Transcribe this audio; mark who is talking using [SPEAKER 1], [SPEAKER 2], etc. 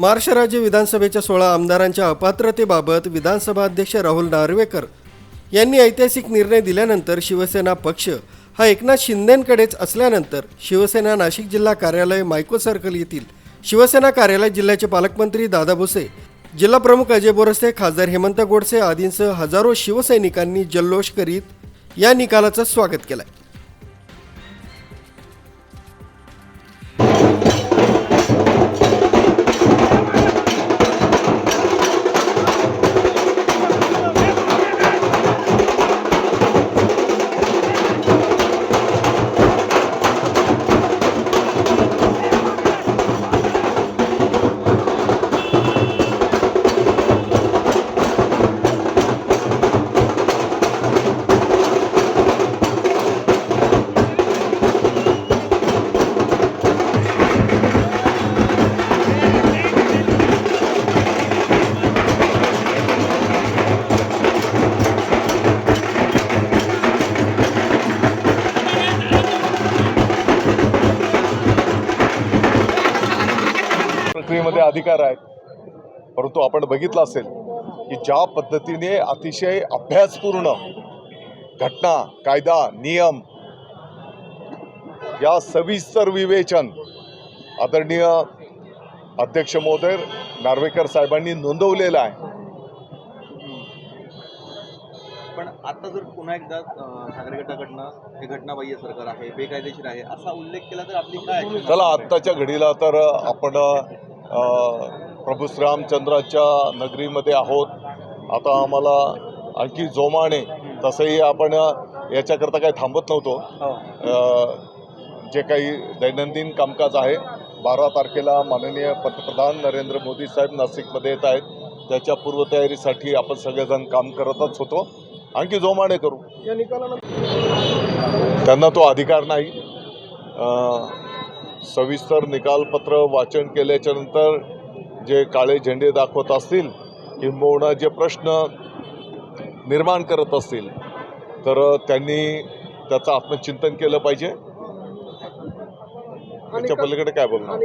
[SPEAKER 1] महाराष्ट्र राज्य विधानसभेच्या सोळा आमदारांच्या अपात्रतेबाबत विधानसभा अध्यक्ष राहुल नार्वेकर यांनी ऐतिहासिक निर्णय दिल्यानंतर शिवसेना पक्ष हा एकनाथ शिंदेंकडेच असल्यानंतर शिवसेना नाशिक जिल्हा कार्यालय मायको सर्कल येथील शिवसेना कार्यालय जिल्ह्याचे पालकमंत्री दादा भुसे जिल्हा प्रमुख अजय बोरसे खासदार हेमंत गोडसे आदींसह हजारो शिवसैनिकांनी जल्लोष करीत या निकालाचं स्वागत केलंय.
[SPEAKER 2] प्रक्रियेमध्ये अधिकार आहेत परंतु आपण बघितलं असेल की ज्या पद्धतीने अतिशय अभ्यासपूर्ण घटना कायदा नियम या सविस्तर विवेचन आदरणीय अध्यक्ष महोदय नार्वेकर साहेबांनी नोंदवलेलं आहे
[SPEAKER 3] पण आता जर पुन्हा एकदा ठाकरे गटाकडनं हे घटनाबाह्य सरकार आहे बेकायदेशीर आहे असा उल्लेख केला तर आपली काय
[SPEAKER 2] चला? आत्ताच्या घडीला तर आपण प्रभू श्रीरामचंद्राच्या नगरीमध्ये आहोत. आता आम्हाला आणखी जोमाने तसंही आपण याच्याकरता काही थांबत नव्हतो.
[SPEAKER 3] हो.
[SPEAKER 2] जे काही दैनंदिन कामकाज आहे बारा तारखेला माननीय पंतप्रधान नरेंद्र मोदी साहेब नाशिकमध्ये येत आहेत. त्याच्या पूर्वतयारीसाठी आपण सगळेजण काम करतच होतो. आणखी जोमाने करू. त्यांना तो अधिकार नाही. सविस्तर निकालपत्र वाचन केल्याच्यानंतर जे काळे झेंडे दाखवत असतील किंबहुना जे प्रश्न निर्माण करत असतील तर त्यांनी त्याचं आत्मचिंतन केलं पाहिजे. त्याच्या पलीकडे काय बोलणार?